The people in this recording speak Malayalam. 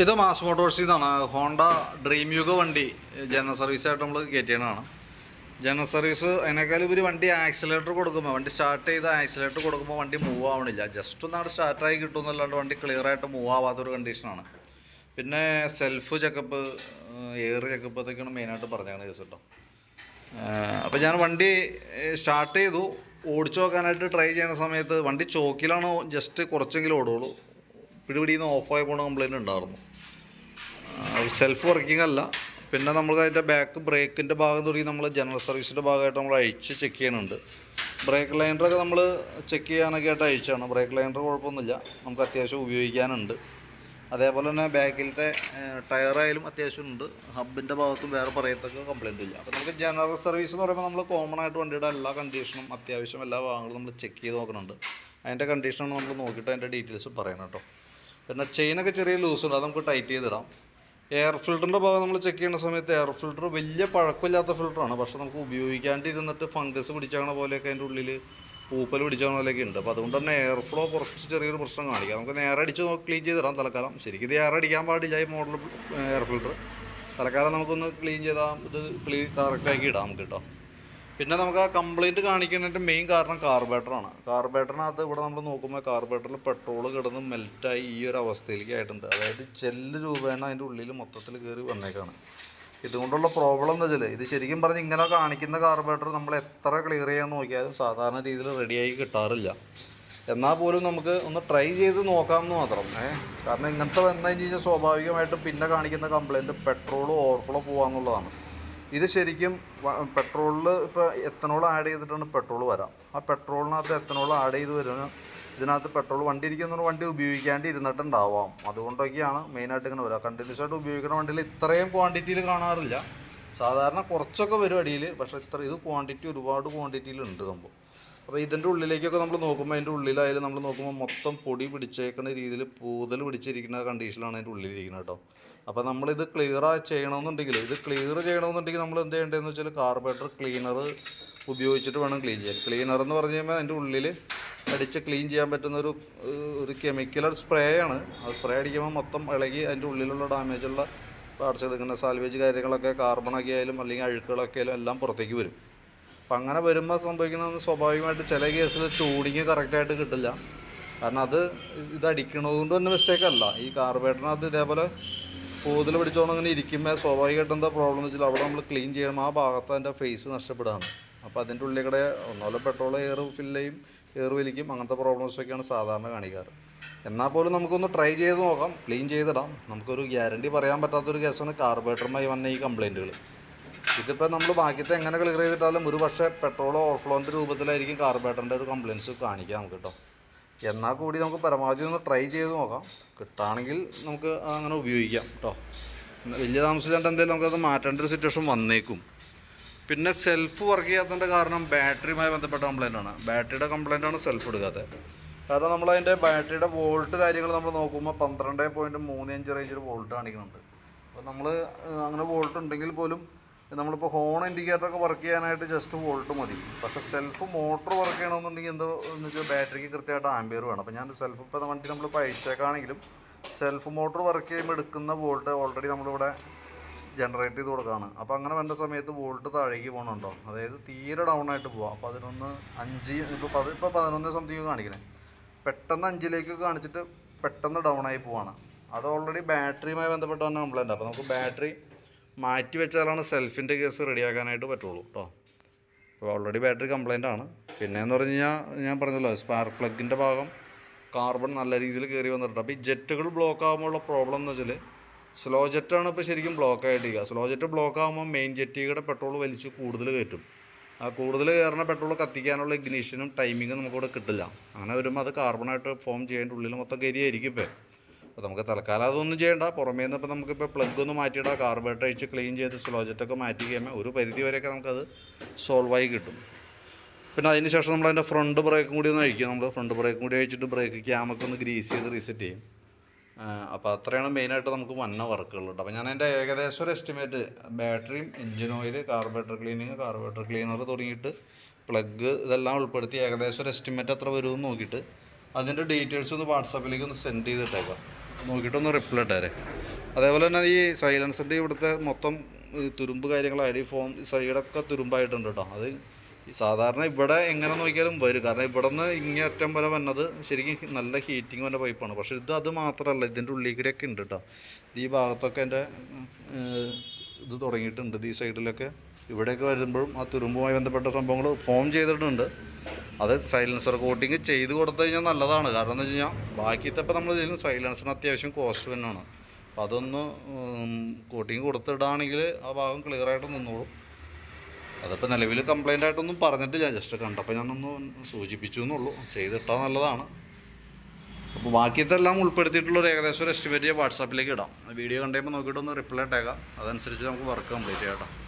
ഇത് മാസ് മോട്ടോഴ്സിൽ നിന്നാണ് ഹോണ്ട ഡ്രീം യുഗ വണ്ടി ജനറൽ സർവീസ് ആയിട്ട് നമ്മൾ കയറ്റിയതാണ്. ജനറൽ സർവീസ് അതിനേക്കാളും ഒരു വണ്ടി ആക്സിലേറ്റർ കൊടുക്കുമ്പോൾ വണ്ടി സ്റ്റാർട്ട് ചെയ്ത് ആക്സിലേറ്റർ കൊടുക്കുമ്പോൾ വണ്ടി മൂവ് ആവണില്ല. ജസ്റ്റ് ഒന്ന് അവിടെ സ്റ്റാർട്ടായി കിട്ടുമെന്നല്ലാണ്ട് വണ്ടി ക്ലിയർ ആയിട്ട് മൂവ് ആവാത്തൊരു കണ്ടീഷനാണ് പിന്നെ സെൽഫ് ചെക്കപ്പ് എയർ ചെക്കപ്പ് അതൊക്കെയാണ് മെയിനായിട്ട് പറഞ്ഞാണ് കേസ് കേട്ടോ. അപ്പോൾ ഞാൻ വണ്ടി സ്റ്റാർട്ട് ചെയ്തു. ഓടിച്ചു നോക്കാനായിട്ട് ട്രൈ ചെയ്യുന്ന സമയത്ത് വണ്ടി ചോക്കിലാണോ? ജസ്റ്റ് കുറച്ചെങ്കിലും ഓടുള്ളൂ. പിടിപിടിയിൽ നിന്ന് ഓഫായി പോണ കംപ്ലൈന്റ് ഉണ്ടായിരുന്നു. സെൽഫ് വർക്കിംഗ് അല്ല. പിന്നെ നമ്മൾ അതിന്റെ ബാക്ക് ബ്രേക്കിന്റെ ഭാഗം തുടങ്ങി നമ്മൾ ജനറൽ സർവീസിന്റെ ഭാഗമായിട്ട് നമ്മൾ അഴിച്ച് ചെക്ക് ചെയ്യുന്നുണ്ട്. ബ്രേക്ക് ലൈൻഡറൊക്കെ നമ്മൾ ചെക്ക് ചെയ്യാനൊക്കെ ആയിട്ട് അഴിച്ചാണ്. ബ്രേക്ക് ലൈൻഡർ കുഴപ്പമൊന്നുമില്ല. നമുക്ക് അത്യാവശ്യം ഉപയോഗിക്കാനുണ്ട്. അതേപോലെ തന്നെ ബാക്കിലത്തെ ടയറായാലും അത്യാവശ്യം ഉണ്ട്. ഹബിന്റെ ഭാഗത്തും വേറെ പറയത്തക്ക കംപ്ലൈന്റ് ഇല്ല. അപ്പോൾ നമുക്ക് ജനറൽ സർവീസ് എന്ന് പറയുമ്പോൾ നമ്മൾ കോമൺ ആയിട്ട് വണ്ടിയുടെ എല്ലാ കണ്ടീഷനും അത്യാവശ്യം എല്ലാ ഭാഗങ്ങളും നമ്മൾ ചെക്ക് ചെയ്ത് നോക്കുന്നുണ്ട്. അതിന്റെ കണ്ടീഷനാണ് നമ്മൾ നോക്കിയിട്ട് അതിന്റെ ഡീറ്റെയിൽസ് പറയണം കേട്ടോ. പിന്നെ ചെയിനൊക്കെ ചെറിയ ലൂസുണ്ട് അത് നമുക്ക് ടൈറ്റ് ചെയ്തിടാം. എയർ ഫിൽറ്ററിന്റെ ഭാഗം നമ്മൾ ചെക്ക് ചെയ്യുന്ന സമയത്ത് എയർ ഫിൽറ്റർ വലിയ പഴക്കമില്ലാത്ത ഫിൽറ്ററാണ് പക്ഷെ നമുക്ക് ഉപയോഗിക്കാണ്ടിരുന്നിട്ട് ഫംഗസ് പിടിച്ചാണ പോലെയൊക്കെ അതിന്റെ ഉള്ളിൽ പൂപ്പൽ പിടിച്ചാണ പോലെയൊക്കെ ഉണ്ട്. അപ്പോൾ അതുകൊണ്ട് തന്നെ എയർ ഫ്ലോ കുറച്ച് ചെറിയൊരു പ്രശ്നം കാണിക്കാം. നമുക്ക് നേരെ അടിച്ച് നോക്കി ക്ലീൻ ചെയ്തിടാം തൽക്കാലം. ശരിക്കും ഇത് എയർ അടിക്കാൻ പാടില്ല ഈ മോഡൽ എയർ ഫിൽറ്റർ തൽക്കാലം നമുക്കൊന്ന് ക്ലീൻ ചെയ്താൽ ഇത് ക്ലീൻ കറക്റ്റാക്കി ഇടാം നമുക്ക് കേട്ടോ പിന്നെ നമുക്ക് ആ കംപ്ലൈന്റ് കാണിക്കുന്നതിന്റെ മെയിൻ കാരണം കാർബേറ്ററാണ് കാർബേറ്ററിനകത്ത് ഇവിടെ നമ്മൾ നോക്കുമ്പോൾ കാർബേറ്ററിൽ പെട്രോൾ കിടന്ന് മെൽറ്റായി ഈ ഒരു അവസ്ഥയിലേക്ക് ആയിട്ടുണ്ട്. അതായത് ചെല്ല് രൂപേണ അതിന്റെ ഉള്ളിൽ മൊത്തത്തിൽ കയറി വന്നേക്കാണ്. ഇതുകൊണ്ടുള്ള പ്രോബ്ലം എന്താ വെച്ചാൽ ഇത് ശരിക്കും പറഞ്ഞ് ഇങ്ങനെ കാണിക്കുന്ന കാർബേറ്റർ നമ്മൾ എത്ര ക്ലിയർ ചെയ്യാൻ നോക്കിയാലും സാധാരണ രീതിയിൽ റെഡിയായി കിട്ടാറില്ല. എന്നാൽ പോലും നമുക്ക് ഒന്ന് ട്രൈ ചെയ്ത് നോക്കാമെന്ന് മാത്രം. ഏഹ് കാരണം ഇങ്ങനത്തെ വന്നു കഴിഞ്ഞാൽ സ്വാഭാവികമായിട്ടും പിന്നെ കാണിക്കുന്ന കംപ്ലൈന്റ് പെട്രോൾ ഓവർഫ്ലോ പോകാമെന്നുള്ളതാണ് ഇത് ശരിക്കും പെട്രോളിൽ ഇപ്പോൾ എത്തനോൾ ആഡ് ചെയ്തിട്ടാണ് പെട്രോൾ വരാം. ആ പെട്രോളിനകത്ത് എത്തനോൾ ആഡ് ചെയ്ത് വരുന്ന ഇതിനകത്ത് പെട്രോൾ വണ്ടി ഇരിക്കുന്ന വണ്ടി ഉപയോഗിക്കാണ്ട് ഇരുന്നിട്ടുണ്ടാവാം അതുകൊണ്ടൊക്കെയാണ് മെയിനായിട്ട് ഇങ്ങനെ വരിക കണ്ടിന്യൂസ് ആയിട്ട് ഉപയോഗിക്കുന്ന വണ്ടിയിൽ ഇത്രയും ക്വാണ്ടിറ്റിയിൽ കാണാറില്ല. സാധാരണ കുറച്ചൊക്കെ വരും അടിയിൽ പക്ഷേ ഇത്ര ഇത് ക്വാണ്ടിറ്റി ഒരുപാട് ക്വാണ്ടിറ്റിയിൽ ഉണ്ട് സംഭവം. അപ്പോൾ ഇതിന്റെ ഉള്ളിലേക്കൊക്കെ നമ്മൾ നോക്കുമ്പോൾ അതിന്റെ ഉള്ളിലായാലും നമ്മൾ നോക്കുമ്പോൾ മൊത്തം പൊടി പിടിച്ചേക്കുന്ന രീതിയിൽ പൂതൽ പിടിച്ചിരിക്കുന്ന കണ്ടീഷനിലാണ് അതിന്റെ ഉള്ളിലിരിക്കുന്നത് കേട്ടോ. അപ്പോൾ നമ്മളിത് ക്ലിയർ ചെയ്യണമെന്നുണ്ടെങ്കിൽ ഇത് ക്ലിയർ ചെയ്യണമെന്നുണ്ടെങ്കിൽ നമ്മൾ എന്ത് ചെയ്യേണ്ടതെന്ന് വെച്ചാൽ കാർബറേറ്റർ ക്ലീനർ ഉപയോഗിച്ചിട്ട് വേണം ക്ലീൻ ചെയ്യാൻ. ക്ലീനർ എന്ന് പറഞ്ഞു കഴിയുമ്പോൾ അതിന്റെ ഉള്ളിൽ അടിച്ച് ക്ലീൻ ചെയ്യാൻ പറ്റുന്ന ഒരു ഒരു കെമിക്കൽ സ്പ്രേ ആണ്. അത് സ്പ്രേ അടിക്കുമ്പോൾ മൊത്തം ഇളകി അതിന്റെ ഉള്ളിലുള്ള ഡാമേജുള്ള പാർട്സ് എടുക്കുന്ന സാൽവേജ് കാര്യങ്ങളൊക്കെ കാർബണൊക്കെ ആയാലും അല്ലെങ്കിൽ അഴുക്കുകളൊക്കെ ആയാലും എല്ലാം പുറത്തേക്ക് വരും. അപ്പം അങ്ങനെ വരുമ്പോൾ സംഭവിക്കുന്നത് സ്വാഭാവികമായിട്ട് ചില കേസിൽ ട്യൂണിങ് കറക്റ്റായിട്ട് കിട്ടില്ല. കാരണം അത് ഇത് അടിക്കണതുകൊണ്ട് തന്നെ മിസ്റ്റേക്ക് അല്ല. ഈ കാർബേറ്ററിനകത്ത് ഇതേപോലെ പൂതൽ പിടിച്ചോണ്ട് ഇങ്ങനെ ഇരിക്കുമ്പോൾ സ്വാഭാവികമായിട്ട് എന്താ പ്രോബ്ലം എന്ന് വെച്ചാൽ അവിടെ നമ്മൾ ക്ലീൻ ചെയ്യണം. ആ ഭാഗത്ത് അതിന്റെ ഫേസ് നഷ്ടപ്പെടുകയാണ്. അപ്പോൾ അതിന്റെ ഉള്ളിൽ കൂടെ ഒന്നുമല്ല പെട്രോൾ എയർ ഫില്ല് ചെയ്യും എയർ വലിക്കും അങ്ങനത്തെ പ്രോബ്ലംസൊക്കെയാണ് സാധാരണ കാണിക്കാറ്. എന്നാൽ പോലും നമുക്കൊന്ന് ട്രൈ ചെയ്ത് നോക്കാം. ക്ലീൻ ചെയ്തിടാം. നമുക്കൊരു ഗ്യാരണ്ടി പറയാൻ പറ്റാത്തൊരു കേസാണ് കാർബേറ്ററുമായി വന്ന ഈ കംപ്ലൈന്റുകൾ ഇതിപ്പോൾ നമ്മൾ ഭാഗ്യത്തെ എങ്ങനെ ക്ലിയർ ചെയ്തിട്ടാലും ഒരു പക്ഷേ പെട്രോൾ ഓവർഫ്ലോന്റെ രൂപത്തിലായിരിക്കും കാർബേറ്ററിന്റെ ഒരു കംപ്ലയിൻസ് കാണിക്കാം നമുക്ക് കേട്ടോ. എന്നാൽ കൂടി നമുക്ക് പരമാവധി ഒന്ന് ട്രൈ ചെയ്ത് നോക്കാം. കിട്ടുകയാണെങ്കിൽ നമുക്ക് അങ്ങനെ ഉപയോഗിക്കാം കേട്ടോ. വലിയ താമസിച്ചിട്ട് എന്തെങ്കിലും നമുക്കത് മാറ്റേണ്ട ഒരു സിറ്റുവേഷൻ വന്നേക്കും. പിന്നെ സെൽഫ് വർക്ക് ചെയ്യാത്തതിന്റെ കാരണം ബാറ്ററിയുമായി ബന്ധപ്പെട്ട കംപ്ലൈന്റ് ആണ്. ബാറ്ററിയുടെ കംപ്ലൈന്റ് ആണ് സെൽഫ് എടുക്കാത്തത് കാരണം നമ്മൾ അതിന്റെ ബാറ്ററിയുടെ വോൾട്ട് കാര്യങ്ങൾ നമ്മൾ നോക്കുമ്പോൾ പന്ത്രണ്ട് പോയിന്റ് മൂന്ന് അഞ്ച് റേഞ്ചിൽ വോൾട്ട് കാണിക്കുന്നുണ്ട്. അപ്പോൾ നമ്മൾ അങ്ങനെ വോൾട്ട് ഉണ്ടെങ്കിൽ പോലും നമ്മളിപ്പോൾ ഹോൺ ഇൻഡിക്കേറ്ററൊക്കെ വർക്ക് ചെയ്യാനായിട്ട് ജസ്റ്റ് വോൾട്ട് മതി. പക്ഷേ സെൽഫ് മോട്ടർ വർക്ക് ചെയ്യണമെന്നുണ്ടെങ്കിൽ എന്തോ എന്ന് വെച്ചാൽ ബാറ്ററിക്ക് കൃത്യമായിട്ട് ആംബിയർ വേണം. അപ്പോൾ ഞാൻ സെൽഫ് ഇപ്പോൾ വണ്ടി നമ്മൾ പഴിച്ചേക്കാണെങ്കിലും സെൽഫ് മോട്ടർ വർക്ക് ചെയ്യുമ്പോൾ എടുക്കുന്ന വോൾട്ട് ഓൾറെഡി നമ്മളിവിടെ ജനറേറ്റ് ചെയ്ത് കൊടുക്കുകയാണ് അപ്പോൾ അങ്ങനെ വേണ്ട സമയത്ത് വോൾട്ട് താഴേക്ക് പോകണുണ്ടോ അതായത് തീരെ ഡൗൺ ആയിട്ട് പോവാം. പതിനൊന്ന് അഞ്ച് ഇപ്പോൾ പത് ഇപ്പോൾ പതിനൊന്ന് സംതിങ് കാണിക്കണേ. പെട്ടെന്ന് അഞ്ചിലേക്ക് കാണിച്ചിട്ട് പെട്ടെന്ന് ഡൗൺ ആയി പോവാണ്. അത് ഓൾറെഡി ബാറ്ററിയുമായി ബന്ധപ്പെട്ട കംപ്ലൈന്റ് അപ്പോൾ നമുക്ക് ബാറ്ററി മാറ്റി വെച്ചാലാണ് സെൽഫിന്റെ കേസ് റെഡിയാക്കാനായിട്ട് പറ്റുള്ളൂ കേട്ടോ അപ്പോൾ ഓൾറെഡി ബാറ്ററി കംപ്ലൈന്റ് ആണ്. പിന്നെ എന്ന് പറഞ്ഞു കഴിഞ്ഞാൽ ഞാൻ പറഞ്ഞല്ലോ സ്പാർക്ക് പ്ലഗിന്റെ ഭാഗം കാർബൺ നല്ല രീതിയിൽ കയറി വന്നിട്ടുണ്ട്. അപ്പോൾ ഈ ജെറ്റുകൾ ബ്ലോക്ക് ആകുമ്പോഴുള്ള പ്രോബ്ലം എന്ന് വെച്ചാൽ സ്ലോ ജെറ്റാണ് ഇപ്പോൾ ശരിക്കും ബ്ലോക്ക് ആയിട്ടിരിക്കുക സ്ലോ ജെറ്റ് ബ്ലോക്ക് ആകുമ്പോൾ മെയിൻ ജെറ്റിയുടെ പെട്രോൾ വലിച്ച് കൂടുതൽ കയറ്റും. ആ കൂടുതൽ കയറുന്ന പെട്രോൾ കത്തിക്കാനുള്ള ഇഗ്നീഷനും ടൈമിങ്ങും നമുക്കിവിടെ കിട്ടില്ല. അങ്ങനെ വരുമ്പോൾ അത് കാർബണായിട്ട് ഫോം ചെയ്യേണ്ട ഉള്ളിൽ മൊത്തം കരിയായിരിക്കും ഇപ്പോൾ അപ്പോൾ നമുക്ക് തൽക്കാലം അതൊന്നും ചെയ്യേണ്ട. പുറമേ നിന്ന് ഇപ്പോൾ നമുക്കിപ്പോൾ പ്ലഗ് ഒന്ന് മാറ്റിയിടാം. കാർബേറ്റർ അഴിച്ച് ക്ലീൻ ചെയ്ത് സ്ലോജറ്റൊക്കെ മാറ്റി കഴിയുമ്പോൾ ഒരു പരിധി വരെയൊക്കെ നമുക്കത് സോൾവായി കിട്ടും. പിന്നെ അതിന് ശേഷം നമ്മൾ അതിന്റെ ഫ്രണ്ട് ബ്രേക്കും കൂടി ഒന്ന് അഴിക്കും. നമ്മൾ ഫ്രണ്ട് ബ്രേക്കും കൂടി അഴിച്ചിട്ട് ബ്രേക്ക് ക്യാമൊക്കെ ഒന്ന് ഗ്രീസ് ചെയ്ത് റീസെറ്റ് ചെയ്യും. അപ്പോൾ അത്രയാണ് മെയിനായിട്ട് നമുക്ക് വന്ന വർക്കുകളുണ്ട് അപ്പോൾ ഞാൻ എന്റെ ഏകദേശം ഒരു estimate ബാറ്ററിയും engine oil carburettor cleaning carburettor cleaner തുടങ്ങിയിട്ട് പ്ലഗ് ഇതെല്ലാം ഉൾപ്പെടുത്തി ഏകദേശം ഒരു എസ്റ്റിമേറ്റ് എത്ര വരുമെന്ന് നോക്കിയിട്ട് അതിന്റെ ഡീറ്റെയിൽസ് ഒന്ന് വാട്സാപ്പിലേക്ക് ഒന്ന് സെൻഡ് ചെയ്തിട്ടേക്കാം. നോക്കിയിട്ടൊന്ന് റിപ്ലൈ ഇട്ടേരെ അതേപോലെ തന്നെ ഈ സൈലൻസറിന്റെ ഇവിടുത്തെ മൊത്തം തുരുമ്പ് കാര്യങ്ങളായിട്ട് ഈ ഫോൺ സൈഡൊക്കെ തുരുമ്പായിട്ടുണ്ട് കേട്ടോ അത് സാധാരണ ഇവിടെ എങ്ങനെ നോക്കിയാലും വരും. കാരണം ഇവിടെ നിന്ന് ഇങ്ങേ അറ്റം വരെ വന്നത് ശരിക്കും നല്ല ഹീറ്റിംഗ് വന്ന പൈപ്പാണ് പക്ഷേ ഇത് അത് മാത്രമല്ല ഇതിന്റെ ഉള്ളിൽ കൂടെയൊക്കെ ഉണ്ട് കേട്ടോ ഈ ഭാഗത്തൊക്കെ എന്റെ ഇത് തുടങ്ങിയിട്ടുണ്ട്. ഈ സൈഡിലൊക്കെ ഇവിടെയൊക്കെ വരുമ്പോഴും ആ തുരുമ്പുമായി ബന്ധപ്പെട്ട സംഭവങ്ങൾ ഫോം ചെയ്തിട്ടുണ്ട്. അത് സൈലൻസർ കോട്ടിങ് ചെയ്ത് കൊടുത്തു കഴിഞ്ഞാൽ നല്ലതാണ്. കാരണം എന്ന് വെച്ച് കഴിഞ്ഞാൽ ബാക്കിയത്തെ നമ്മൾ ഇതിലും സൈലൻസറിന് അത്യാവശ്യം കോസ്റ്റ് തന്നെയാണ്. അപ്പോൾ അതൊന്ന് കോട്ടിങ് കൊടുത്തിടുകയാണെങ്കിൽ ആ ഭാഗം ക്ലിയറായിട്ട് നിന്നോളും. അതിപ്പോൾ നിലവിൽ കംപ്ലൈന്റ് ആയിട്ടൊന്നും പറഞ്ഞിട്ടില്ല. ജസ്റ്റ് കണ്ടപ്പോൾ ഞാനൊന്ന് സൂചിപ്പിച്ചു എന്നുള്ളൂ. ചെയ്തിട്ടാൽ നല്ലതാണ്. അപ്പോൾ ബാക്കിയതെല്ലാം ഉൾപ്പെടുത്തിയിട്ടുള്ള ഒരു ഏകദേശം ഒരു എസ്റ്റിമേറ്റ് വാട്സാപ്പിലേക്ക് ഇടാം. വീഡിയോ കണ്ടുമ്പോൾ നോക്കിയിട്ടൊന്ന് റിപ്ലൈ ഇട്ടേക്കാം. അതനുസരിച്ച് നമുക്ക് വർക്ക് കംപ്ലീറ്റ് ചെയ്യാം